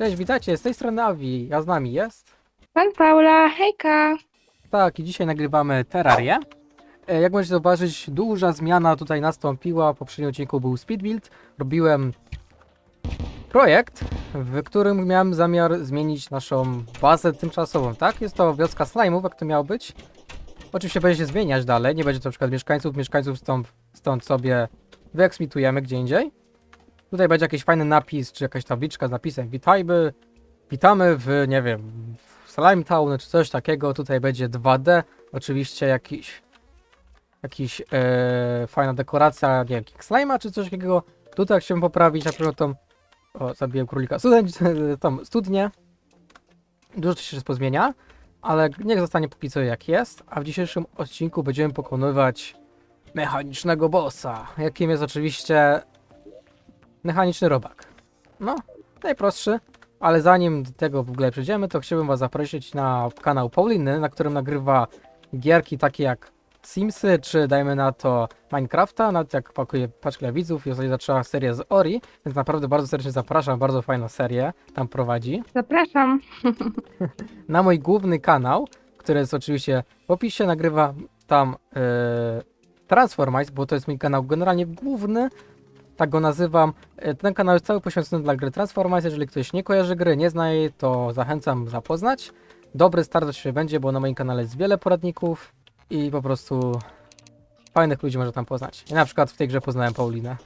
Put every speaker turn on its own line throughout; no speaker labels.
Cześć, witajcie, z tej strony Avi, a z nami jest...
Pan Paula, hejka!
Tak, i dzisiaj nagrywamy Terrarię. E, Jak możecie zauważyć, duża zmiana tutaj nastąpiła. W poprzednim odcinku był speed build. Robiłem projekt, w którym miałem zamiar zmienić naszą bazę tymczasową, tak? Jest to wioska slime'ów, jak to miało być. Oczywiście będzie się zmieniać dalej, nie będzie to na przykład mieszkańców, mieszkańców stąd, stąd sobie wyeksmitujemy gdzie indziej. Tutaj będzie jakiś fajny napis, czy jakaś tabliczka z napisem Witajmy, witamy w, nie wiem, w Slime Town, czy coś takiego. Tutaj będzie 2D, oczywiście jakiś, jakiś e, fajna dekoracja, nie wiem, Slime'a, czy coś takiego. Tutaj chciałbym poprawić na przykład tą, o, zabiłem królika, student, tą studnię. Dużo się pozmienia, ale niech zostanie póki co jak jest, a w dzisiejszym odcinku będziemy pokonywać mechanicznego bossa, jakim jest oczywiście mechaniczny robak. No, najprostszy, ale zanim do tego w ogóle przejdziemy, to chciałbym was zaprosić na kanał Pauliny, na którym nagrywa gierki takie jak Simsy, czy dajmy na to Minecrafta, nawet jak pakuje paczkę widzów i ostatnio zaczęła serię z Ori, więc naprawdę bardzo serdecznie zapraszam, bardzo fajną serię tam prowadzi.
Zapraszam.
Na mój główny kanał, który jest oczywiście w opisie, nagrywa tam yy, Transformice, bo to jest mój kanał generalnie główny, tak go nazywam. E, Ten kanał jest cały poświęcony dla gry Transformice. Jeżeli ktoś nie kojarzy gry, nie zna jej, to zachęcam zapoznać. Dobry start oczywiście będzie, bo na moim kanale jest wiele poradników i po prostu fajnych ludzi można tam poznać. I na przykład w tej grze poznałem Paulinę.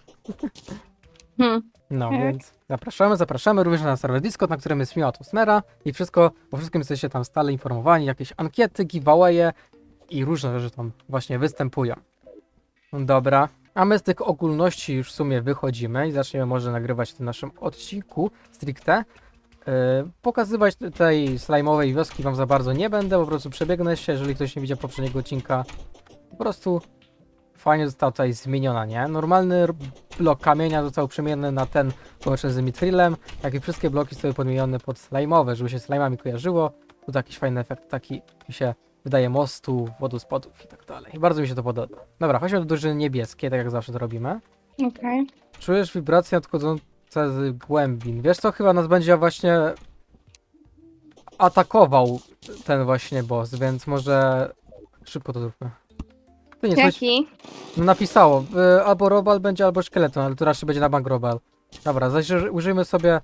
Hmm.
No,
Tak.
więc zapraszamy, zapraszamy również na serwer Discord, na którym jest miła atmosfera i wszystko, o wszystkim jesteście tam stale informowani, jakieś ankiety, giveawaye i różne rzeczy tam właśnie występują. Dobra, a my z tych ogólności już w sumie wychodzimy i zaczniemy może nagrywać w tym naszym odcinku stricte. Yy, pokazywać tej slajmowej wioski wam za bardzo nie będę, po prostu przebiegnę się, jeżeli ktoś nie widział poprzedniego odcinka. Po prostu fajnie została tutaj zmieniona, nie? Normalny blok kamienia został przemieniony na ten połączony z mitrylem, jak i wszystkie bloki zostały podmienione pod slajmowe, żeby się slajmami kojarzyło. Tu jakiś fajny efekt taki mi się wydaje mostu, wodospadów i tak dalej. Bardzo mi się to podoba. Dobra, chodźmy do drużyny niebieskiej, tak jak zawsze to robimy.
Okej.
Czujesz wibracje nadchodzące z głębin. Wiesz co, chyba nas będzie właśnie atakował ten właśnie boss, więc może szybko to zróbmy. To nie słysz?
Jaki?
No napisało, y, albo robal będzie, albo szkieleton, ale to raczej będzie na bank robal. Dobra, zaś użyjmy sobie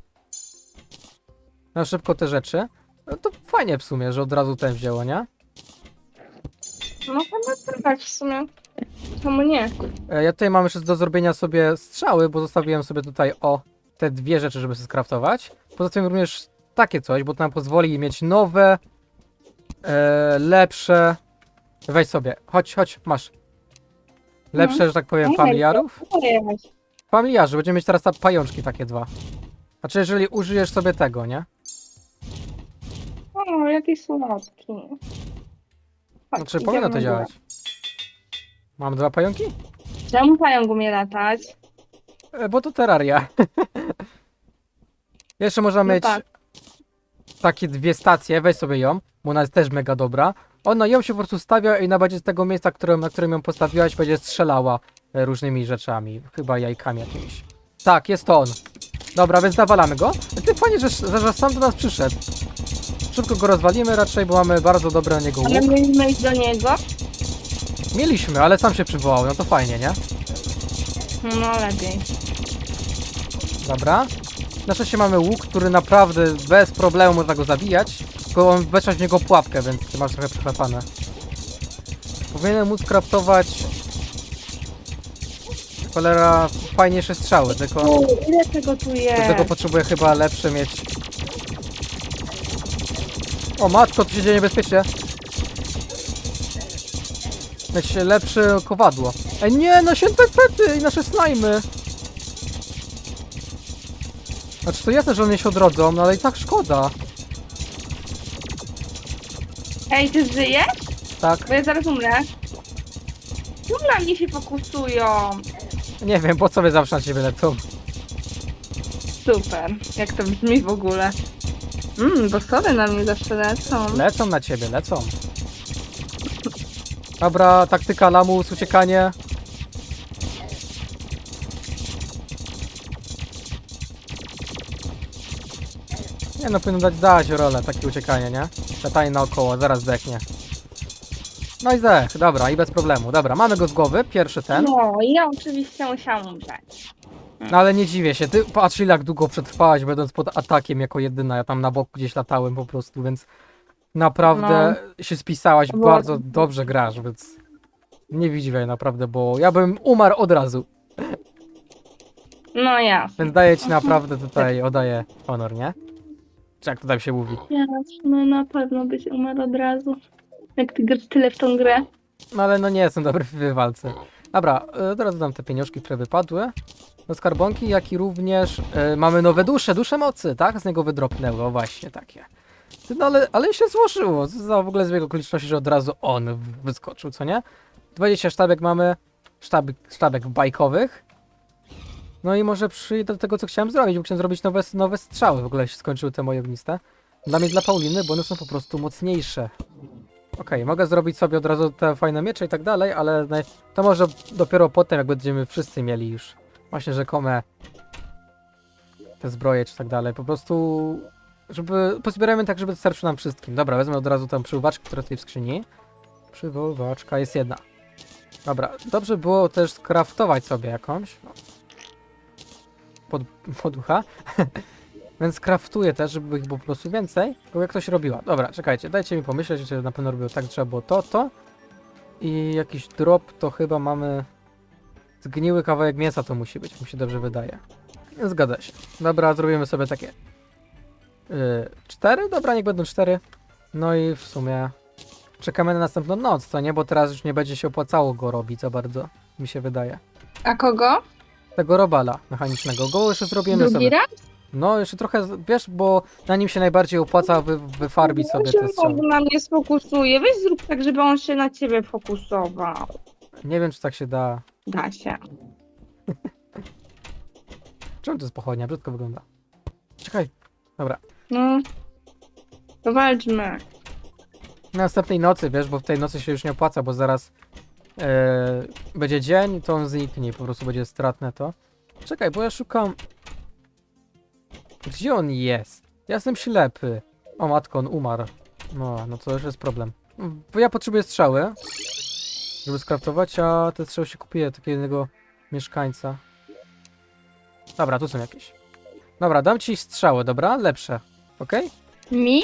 na szybko te rzeczy. No to fajnie w sumie, że od razu ten wzięło, nie?
Tak w sumie. Czemu nie?
E, Ja tutaj mam jeszcze do zrobienia sobie strzały, bo zostawiłem sobie tutaj o te dwie rzeczy, żeby sobie skraftować. Poza tym również takie coś, bo to nam pozwoli mieć nowe, e, lepsze. Weź sobie, chodź, chodź, masz. Lepsze, że tak powiem, familiarów. Familiarzy, będziemy mieć teraz ta pajączki takie dwa. Znaczy, jeżeli użyjesz sobie tego, nie?
O, jaki słodki. Chodź,
Znaczy, powinno
idziemy
to
na
działać. Mam dwa pająki?
Czemu pająk umie latać?
E, bo to terraria. Jeszcze można
No
mieć
tak.
takie dwie stacje, weź sobie ją, bo ona jest też mega dobra. Ona ją się po prostu stawia i na bazie z tego miejsca, którym, na którym ją postawiłaś, będzie strzelała e, różnymi rzeczami, chyba jajkami jakimiś. Tak, jest to on. Dobra, więc nawalamy go. Ty fajnie, że, że, że sam do nas przyszedł. Szybko go rozwalimy raczej, bo mamy bardzo dobre na niego
Ale
łuk.
mieliśmy iść do niego?
Mieliśmy, ale sam się przywołał, no to fajnie, nie?
No lepiej.
Dobra. Na szczęście mamy łuk, który naprawdę bez problemu można go zabijać. Tylko on weszłaś w niego pułapkę, więc ty masz trochę przyklepane. Powinienem móc kraftować... Cholera, fajniejsze strzały, tylko...
U, ile tego tu jest?
tego potrzebuję chyba lepsze mieć... O matko, tu się dzieje niebezpiecznie. Mieć lepsze kowadło. Ej nie, no święte fety i nasze slajmy. Znaczy to jasne, że one się odrodzą, no ale i tak szkoda.
Ej, ty żyjesz?
Tak,
Bo ja zaraz umrę. Tu na mnie się fokusują.
nie wiem, po co wy zawsze na ciebie lecą.
Super. Jak to brzmi w ogóle? Mmm, bossowie na mnie zawsze lecą.
Lecą na ciebie, lecą. Dobra, taktyka lamus, uciekanie. Nie no, powinno dać dać rolę, takie uciekanie, nie? Latanie naokoło, zaraz zdechnie. No i zdech, dobra, i bez problemu. Dobra, mamy go z głowy, pierwszy ten.
No, ja oczywiście musiałam umrzeć.
No ale nie dziwię się, ty patrz ile jak długo przetrwałaś, będąc pod atakiem jako jedyna, ja tam na boku gdzieś latałem po prostu, więc naprawdę się spisałaś,
No.
Bardzo dobrze grasz, więc nie widziwej naprawdę, bo ja bym umarł od razu,
No jasne.
więc daję ci naprawdę tutaj, oddaję honor, nie? Czy jak to tam się mówi?
Jasne, na pewno byś umarł od razu. Jak ty grasz tyle w tą grę.
No ale no nie jestem dobry w walce. Dobra, e, teraz dam te pieniążki, które wypadły do skarbonki, jak i również e, mamy nowe dusze, dusze mocy, tak? Z niego wydropnęły, o właśnie takie. No ale, ale się złożyło, co za w ogóle zbieg okoliczności, że od razu on wyskoczył, co nie? 20 sztabek mamy, sztabek, sztabek bajkowych. No i może przyjdę do tego, co chciałem zrobić, bo chciałem zrobić nowe, nowe strzały, w ogóle się skończyły te moje ogniste. Dla mnie, dla Pauliny, bo one są po prostu mocniejsze. Okej, mogę zrobić sobie od razu te fajne miecze i tak dalej, ale to może dopiero potem, jak będziemy wszyscy mieli już właśnie rzekome te zbroje czy tak dalej. Po prostu, żeby pozbierajmy tak, żeby starczyło nam wszystkim. Dobra, wezmę od razu tą przywołaczkę, która tutaj w skrzyni. Przywołaczka jest jedna. Dobra, dobrze było też skraftować sobie jakąś. No. Pod, poducha. Więc skraftuję też, żeby ich było po prostu więcej. Tylko jak ktoś robiła. Dobra, czekajcie, dajcie mi pomyśleć, że na pewno robiło tak, trzeba było to, to. I jakiś drop to chyba mamy... Zgniły kawałek mięsa to musi być, mi się dobrze wydaje. Zgadza się. Dobra, zrobimy sobie takie... Yy, cztery? Dobra, niech będą cztery. No i w sumie... Czekamy na następną noc, co nie? Bo teraz już nie będzie się opłacało go robić za bardzo, mi się wydaje.
A kogo?
Tego robala mechanicznego. Go jeszcze zrobimy
Drugi
sobie.
raz?
No, jeszcze trochę, wiesz, bo na nim się najbardziej opłaca wy, wyfarbić
On
sobie te strzały.
znowu na mnie sfokusuje. Weź zrób tak, żeby on się na ciebie fokusował.
Nie wiem, czy tak się da.
Da się.
Czemu to jest pochodnia? Brzydko wygląda. Czekaj. Dobra.
No. To walczmy.
Następnej nocy, wiesz, bo w tej nocy się już nie opłaca, bo zaraz e, będzie dzień, to on zniknie po prostu będzie stratne to. Czekaj, bo ja szukam... Gdzie on jest? Ja jestem ślepy. O matko, on umarł. No, no to już jest problem. Bo ja potrzebuję strzały, żeby skraftować, a te strzały się kupuje takiego jednego mieszkańca. Dobra, tu są jakieś. Dobra, dam ci strzały, dobra? Lepsze. Okej?
Mi?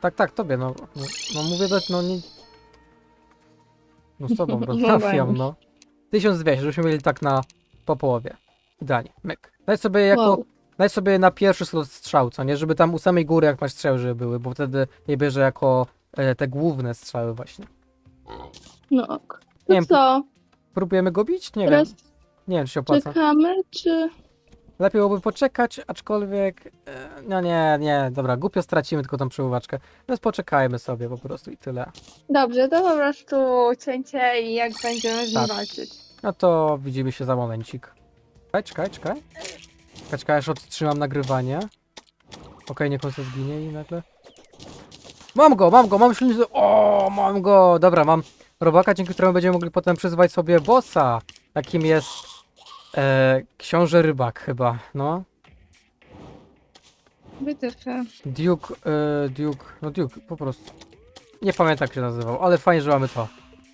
Tak, tak, tobie, no. No, no mówię, do, no nie... No z tobą
No
rozmawiam,
weź.
no. 1200, żebyśmy mieli tak na po połowie. Idealnie, myk. Daj sobie jako,
Wow.
daj sobie na pierwszy slot strzał, co nie? Żeby tam u samej góry jak masz strzały, żeby były, bo wtedy je bierze jako e, te główne strzały właśnie.
No ok.
Nie
To
wiem,
co?
Próbujemy go bić? Nie
Teraz
wiem, nie wiem czy się opłaca.
czekamy, czy...
Lepiej byłoby poczekać, aczkolwiek... E, no nie, nie, dobra, głupio stracimy tylko tą przełówaczkę. Więc poczekajmy sobie po prostu i tyle.
Dobrze, to po prostu cięcie i jak będziemy z nim
Tak.
walczyć.
No to widzimy się za momencik. Czekaj, czekaj, czekaj. Czekaj, czekaj, aż odtrzymam nagrywanie. Okej, niech on się zginie i nagle... Mam go, mam go, mam śliny... O, mam go! Dobra, mam robaka, dzięki któremu będziemy mogli potem przyzwać sobie bossa. Jakim jest... E, książę rybak chyba, no.
Wytyfy.
Duke, e, Duke, no Duke, po prostu. Nie pamiętam jak się nazywał, ale fajnie, że mamy to.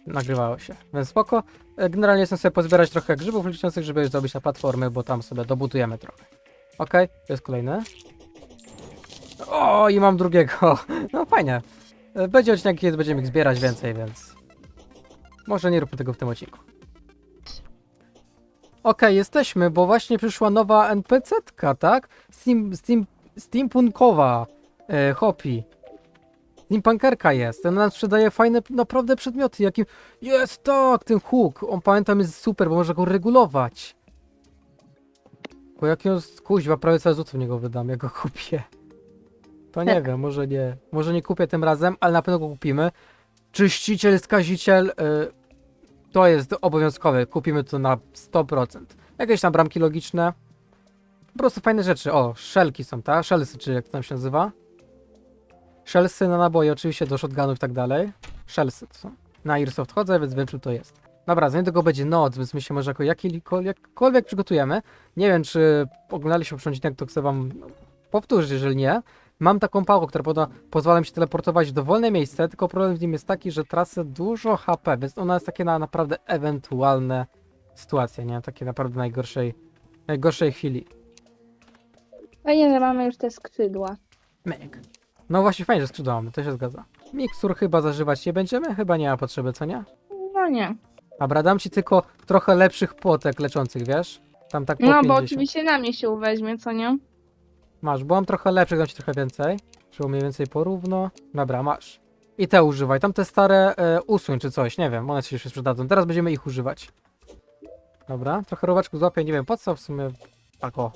Nagrywało się, więc spoko. E, Generalnie chcę sobie pozbierać trochę grzybów liczących, żeby je zrobić na platformy, bo tam sobie dobudujemy trochę. Okej, to jest kolejny. O, i mam drugiego. No fajnie. E, Będzie odcinek, kiedy będziemy ich zbierać więcej, więc... Może nie róbmy tego w tym odcinku. Okej, jesteśmy, bo właśnie przyszła nowa NPC-tka, tak? Steam, Steam, steampunkowa e, Hopi. Steampunkerka jest. Ona nam sprzedaje fajne, naprawdę przedmioty. Jakim... Jest tak, ten hook. On pamiętam jest super, bo można go regulować. Bo jak ją kuźwa, prawie cały złotów w niego wydam, jak go kupię. To nie wiem, może nie. Może nie kupię tym razem, ale na pewno go kupimy. Czyściciel, skaziciel, y, to jest obowiązkowe. Kupimy to na 100%. Jakieś tam bramki logiczne. Po prostu fajne rzeczy. O, szelki są, tak? Szelsy, czy jak to tam się nazywa? Szelsy na naboje, oczywiście do shotgunów i tak dalej. Szelsy to są. Na Airsoft chodzę, więc wiem czym to jest. Dobra, zanim tego będzie noc, więc my się może jako jakkolwiek przygotujemy. Nie wiem, czy oglądaliście poprzedni odcinek, to chcę wam powtórzyć, jeżeli nie. Mam taką pałkę, która poda, pozwala mi się teleportować w dowolne miejsce, tylko problem w nim jest taki, że tracę dużo HP, więc ona jest takie na naprawdę ewentualne sytuacje, nie? Takie naprawdę najgorszej, najgorszej chwili.
Fajnie, że mamy już te skrzydła.
Myk. No właśnie fajnie, że skrzydła mamy, to się zgadza. Mikstur chyba zażywać nie będziemy? Chyba nie ma potrzeby, co nie?
No nie.
Dobra, dam ci tylko trochę lepszych płotek leczących, wiesz? Tam tak po
No
50.
bo oczywiście na mnie się uweźmie, co nie?
Masz, bo mam trochę lepszych, dam ci trochę więcej. Żeby mniej więcej porówno. Dobra, masz. I te używaj. Tam te stare e, usuń czy coś, nie wiem, one ci się sprzedadzą. Teraz będziemy ich używać. Dobra, trochę robaczku złapię, nie wiem po co w sumie. Tak o.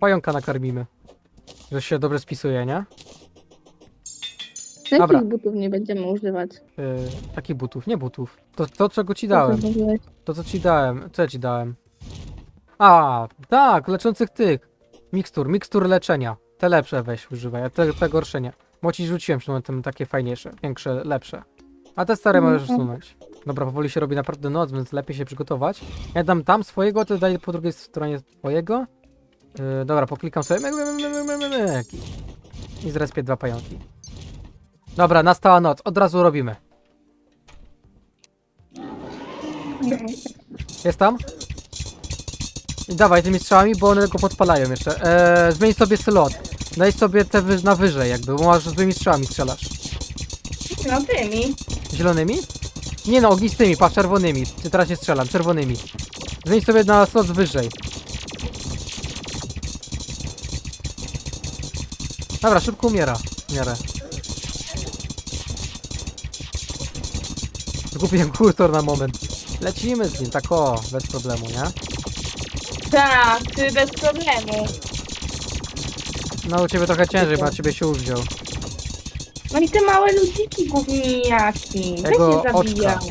Pająka nakarmimy. Że się dobrze spisuje, nie? Dobra.
Jakich butów nie będziemy używać?
Yy, takich butów, nie butów. To, to czego ci dałem. To co ci dałem. Co ja ci dałem? A, tak, leczących tych. Mikstur, mikstur leczenia. Te lepsze weź używaj, a te, te gorsze nie. Bo ci rzuciłem przy tym takie fajniejsze, większe, lepsze. A te stare możesz
Mhm.
usunąć. Dobra, powoli się robi naprawdę noc, więc lepiej się przygotować. Ja dam tam swojego, ty daj po drugiej stronie twojego. Yy, dobra, poklikam sobie. I zrespię dwa pająki. Dobra, nastała noc, od razu robimy. Jest tam? Dawaj tymi strzałami, bo one go podpalają jeszcze. Eee, zmień sobie slot. Daj sobie te wy na wyżej jakby, bo masz z tymi strzałami strzelasz.
No tymi.
Zielonymi? Nie no, ognistymi, patrz, czerwonymi. Czy teraz nie strzelam, czerwonymi. Zmień sobie na slot wyżej. Dobra, szybko umiera. W miarę. Zgubiłem kursor na moment. Lecimy z nim, tak o, bez problemu, nie?
Tak, ty bez problemu.
No u ciebie trochę ciężej, bo na ciebie się uwziął.
No i te małe ludziki gówniaki. Weź
Tego
je zabijaj.
oczka.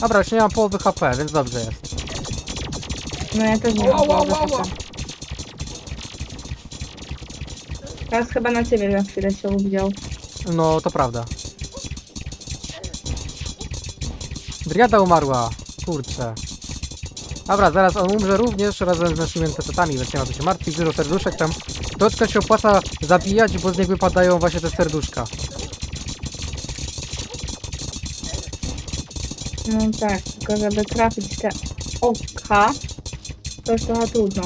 Dobra, już nie mam połowy HP, więc dobrze jest.
No ja też nie mam
ła.
Teraz chyba na ciebie za chwilę się uwziął.
No, to prawda. Driada umarła. Kurczę. Dobra, zaraz on umrze również razem z naszymi NPC-tami, więc nie ma co się martwić. Dużo serduszek tam. Troszkę się opłaca zabijać, bo z nich wypadają właśnie te serduszka.
No tak, tylko żeby trafić te oka, to jest trochę trudno.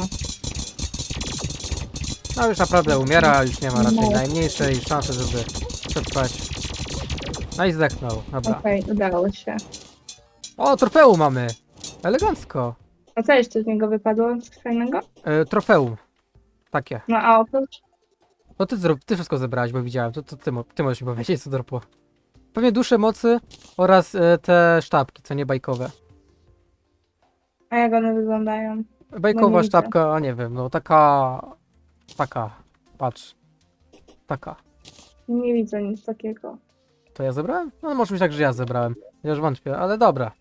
No już naprawdę umiera, już nie ma raczej
No.
najmniejszej szansy, żeby przetrwać. No i zdechnął, dobra.
Okej, udało się.
O, trofeum mamy! Elegancko.
A co jeszcze z niego wypadło z fajnego?
E, trofeum. Takie.
No a oprócz?
No ty, zro- ty wszystko zebrałeś, bo widziałem. To, to ty, mo- ty możesz mi powiedzieć, co dropło. Pewnie dusze mocy oraz e, te sztabki, co nie bajkowe.
A jak one wyglądają?
Bajkowa
No nie
sztabka, a nie wiem, no taka... Taka. Patrz. Taka.
Nie widzę nic takiego.
To ja zebrałem? No może być tak, że ja zebrałem. Ja już wątpię, ale dobra.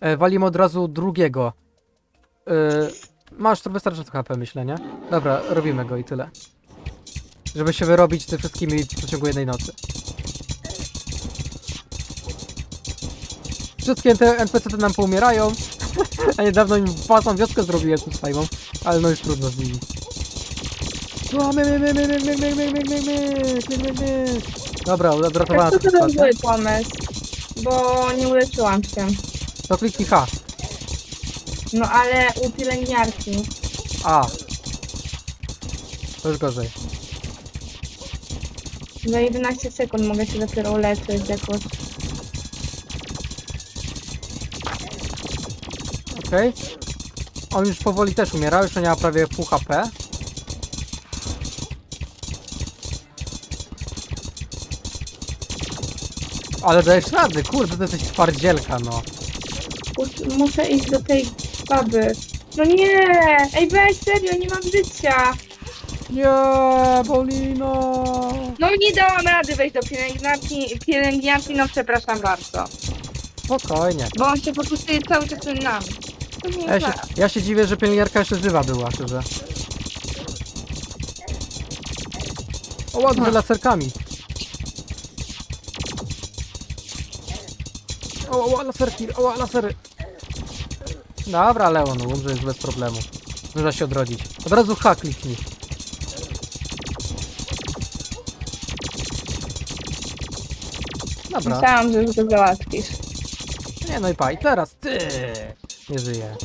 E, walimy od razu drugiego. E, masz to wystarczająco HP, myślę, nie? Dobra, robimy go i tyle. Żeby się wyrobić ze wszystkimi w przeciągu jednej nocy. Wszystkie te NPC te nam poumierają. A niedawno im własną wioskę zrobiłem z Fajmą, ale no już trudno z nimi. Dobra,
To
uratowałem
to był zły pomysł, bo nie uleczyłam się.
To kliknij H.
No ale u pielęgniarki.
A. To już gorzej.
Za 11 sekund mogę się dopiero uleczyć jakoś.
Okej. On już powoli też umiera, już nie ma prawie pół HP. Ale dajesz rady, kurde, to jesteś twardzielka, no.
Mus- Muszę iść do tej baby. No nie! Ej weź, serio, nie mam życia!
Nie, Paulino!
No nie dałam rady wejść do pielęgniarki, pielęgniarki, no przepraszam bardzo.
Spokojnie.
Bo on się fokusuje cały czas na nami. To nie
Ja
jest
się, ja się dziwię, że pielęgniarka jeszcze żywa była, szczerze. O, ładnie
Ha.
laserkami. O, o, laserki, o, lasery. Dobra, Leon, umrze już bez problemu. Można się odrodzić. Od razu H kliknij. Dobra.
Myślałam, że już go załatwisz.
Nie no i pa, i teraz ty nie żyje.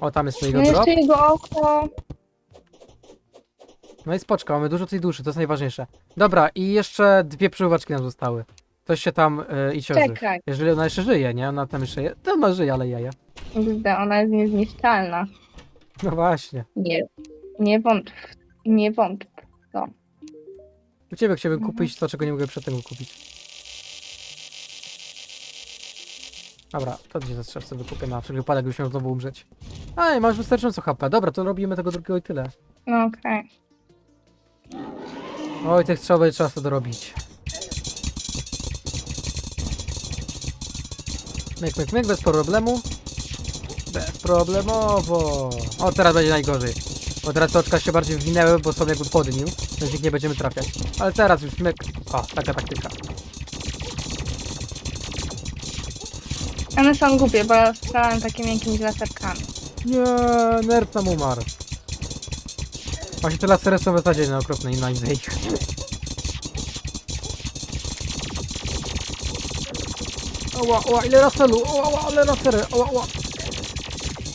O, tam jest
No
jego drop.
jeszcze jego oko.
No i spoczko, mamy dużo tej duszy, to jest najważniejsze. Dobra, i jeszcze dwie przeływeczki nam zostały. Ktoś się tam y, i ciąży.
Czekaj.
Jeżeli ona jeszcze żyje, nie? Ona tam jeszcze je... To ona żyje, ale jaja.
Kurde, ona jest niezniszczalna.
No właśnie.
Nie. Nie wątp. Nie wątp.
U ciebie chciałbym
Mhm.
kupić to, czego nie mogę przedtem kupić. Dobra, to dzisiaj zastrzeż sobie kupię na wszelki wypadek, byś miał znowu umrzeć. Ej, masz wystarczająco HP. Dobra, to robimy tego drugiego i tyle.
No okej.
Oj, tych trzeba będzie trzeba sobie dorobić. Myk, myk, myk, bez problemu. Bezproblemowo. O, teraz będzie najgorzej. Bo teraz te oczka się bardziej wwinęły, bo są jakby pod nim, więc ich nie będziemy trafiać. Ale teraz już myk. O, taka taktyka.
One są głupie, bo ja strzelałem takimi miękkimi laserkami.
Nie, nerw nam umarł. Właśnie te lasery są beznadziejne, okropne i najzej ich. Oła, oła, ile laselu, oła, oła, ile lasery, oła, oła.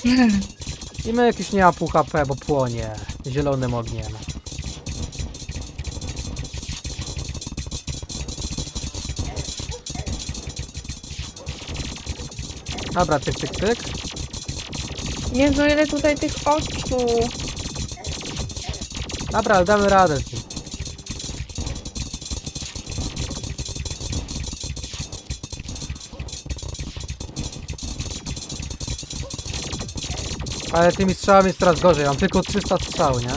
I my jakieś nie ma pół HP, bo płonie zielonym ogniem. Dobra, tyk, tyk, tyk.
Jezu, ile tutaj tych oczu.
Dobra, ale damy radę z. Ale tymi strzałami jest coraz gorzej, mam tylko 300 strzał, nie?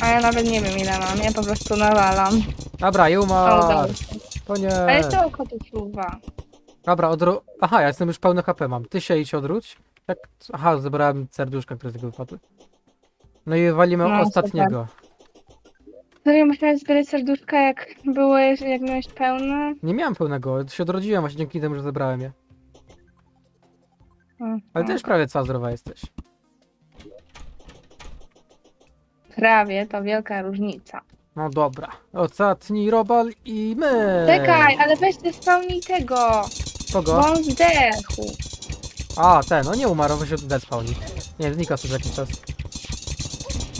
A ja nawet nie wiem ile mam, ja po prostu nawalam.
Dobra,
O, się.
To nie.
A jeszcze oko tu fruwa.
Dobra, odro... Aha, ja jestem już pełny HP mam. Ty się idź odwróć. Jak... Aha, zebrałem serduszka, które z tego wypadły. No i walimy
No,
ostatniego.
Serio musiałeś zbierać serduszka jak byłeś, jak miałeś pełne?
Nie miałem pełnego, się odrodziłem właśnie dzięki temu, że zebrałem je. Ale też prawie cała zdrowa jesteś.
Prawie, to wielka różnica.
No dobra. Ostatni robal i my.
Czekaj, ale weź ty spełnij tego, bo
Kogo?
on zdechł.
A, ten, no nie umarł, bo się spawni. Nie, znika sobie za jakiś czas.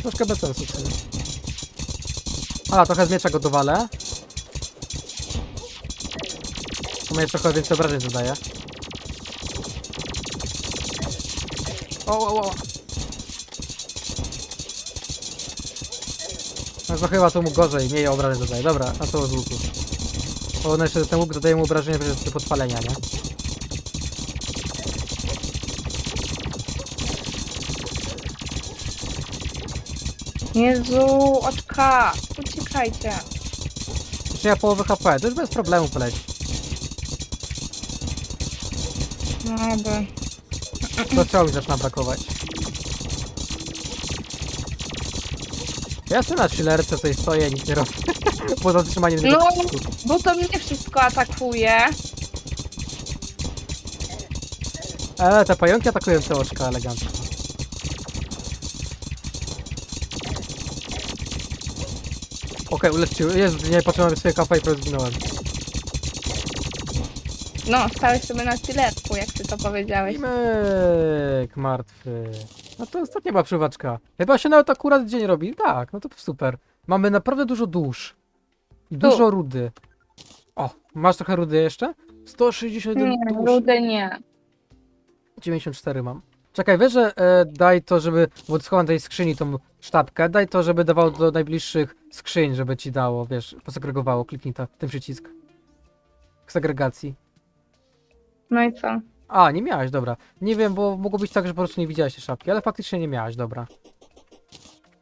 Troszkę bez sensu w sumie. A, trochę z miecza go dowalę. W sumie trochę więcej obrażeń zadaje. O, o, o. No to chyba to mu gorzej, mniej obrażeń zadaje. Dobra, a to z łuku. Bo on jeszcze ten łuk dodaje mu obrażenia do podpalenia, nie?
Jezu, oczka, uciekajcie.
Jeszcze ja połowę HP, to już bez problemu poleci.
No dobra.
Mi zaczyna brakować. Ja sobie na chillerce tutaj stoję, nic nie robię. Poza trzymaniem
No. Bo to mnie wszystko atakuje.
E, te pająki atakują te oczka elegancko. Okej, uleczyły. Jezu, nie patrzyłem na swoje kapa i prawie zginąłem.
No, stałeś sobie na chillerku, jak ty to powiedziałeś.
I myk, martwy. No to ostatnia była przywadzka. Chyba się nawet akurat dzień robi. Tak, no to super. Mamy naprawdę dużo dusz. I
Tu.
dużo rudy. O, masz trochę rudy jeszcze? 161
Nie,
dusz.
rudy nie.
94 mam. Czekaj, wiesz, że e, daj to, żeby, bo schowam tej skrzyni tą sztabkę, daj to, żeby dawało do najbliższych skrzyń, żeby ci dało, wiesz, posegregowało, kliknij to, ten przycisk. Segregacji.
No i co?
A, nie miałaś, dobra. Nie wiem, bo mogło być tak, że po prostu nie widziałaś tej szapki, ale faktycznie nie miałaś, dobra.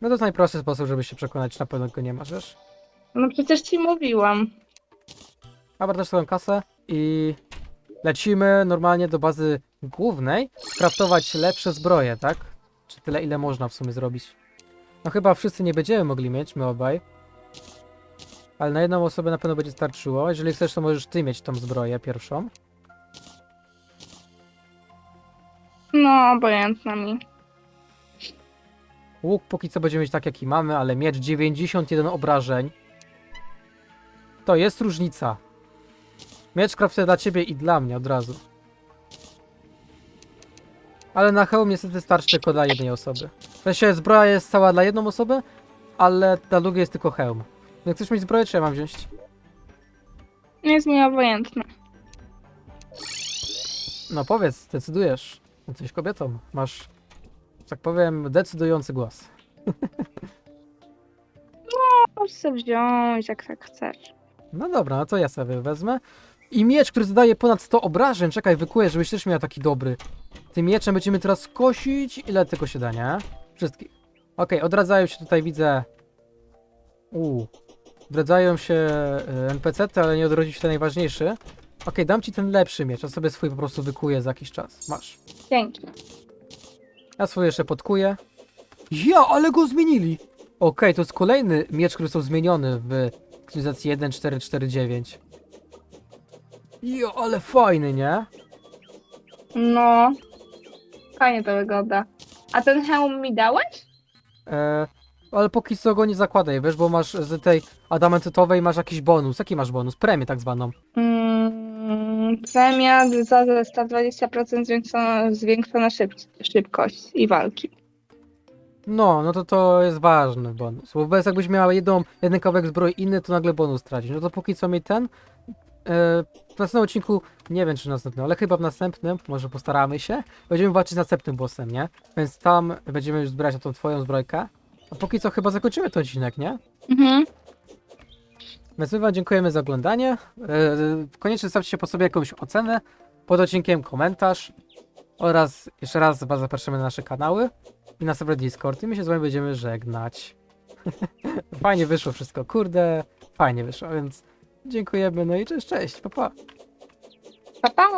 No to jest najprostszy sposób, żeby się przekonać, czy na pewno go nie masz, wiesz?
No przecież ci mówiłam.
Dobra, też swoją kasę i lecimy normalnie do bazy głównej, skraftować lepsze zbroje, tak? Czy tyle, ile można w sumie zrobić. No chyba wszyscy nie będziemy mogli mieć, my obaj. Ale na jedną osobę na pewno będzie starczyło. Jeżeli chcesz, to możesz ty mieć tą zbroję pierwszą.
No, obojętna mi.
Łuk póki co będzie mieć tak jaki mamy, ale miecz 91 obrażeń. To jest różnica. Miecz craftuję dla ciebie i dla mnie od razu. Ale na hełm niestety starczy tylko dla jednej osoby. W sensie zbroja jest cała dla jedną osobę, ale dla drugiej jest tylko hełm. Jak chcesz mieć zbroję, czy ja mam wziąć?
Jest mi obojętne.
No powiedz, decydujesz. Jesteś kobietą. Masz, że tak powiem, decydujący głos.
Możesz sobie wziąć, jak tak chcesz.
No dobra, no to ja sobie wezmę. I miecz, który zadaje ponad 100 obrażeń. Czekaj, wykuję, żebyś też miał taki dobry. Tym mieczem będziemy teraz kosić. Ile tylko się da, nie? Wszystkich. Okej, odradzają się tutaj, widzę. Uuu. Odradzają się y, NPC-ty, ale nie odrodzi się ten najważniejszy. Okej, dam ci ten lepszy miecz, a sobie swój po prostu wykuję za jakiś czas. Masz.
Dzięki.
Ja swój jeszcze podkuję. Ja, ale go zmienili! Okej, to jest kolejny miecz, który został zmieniony w aktualizacji 1.4.4.9. Jo, ale fajny, nie?
No. Fajnie to wygląda. A ten hełm mi dałeś?
E, ale póki co go nie zakładaj, wiesz, bo masz z tej adamantytowej masz jakiś bonus. Jaki masz bonus? Premię tak zwaną.
Mm, premia za zestaw 20% zwiększona, zwiększona szyb, szybkość i walki.
No, no to to jest ważny bonus. Bo bez jakbyś miała jedną, jeden kawałek zbroi inny, to nagle bonus tracisz. No to póki co miej ten. E, w następnym odcinku, nie wiem czy następnym, ale chyba w następnym, może postaramy się, będziemy walczyć z następnym bossem, nie? Więc tam będziemy już zbierać na tą twoją zbrojkę. A póki co chyba zakończymy ten odcinek, nie?
Mhm.
Więc my wam dziękujemy za oglądanie. E, koniecznie zostawcie po sobie jakąś ocenę, pod odcinkiem komentarz oraz jeszcze raz was zapraszamy na nasze kanały i na serwer Discord i my się z wami będziemy żegnać. fajnie wyszło wszystko, kurde, fajnie wyszło, więc dziękujemy, no i cześć, cześć, pa pa.
Pa, pa!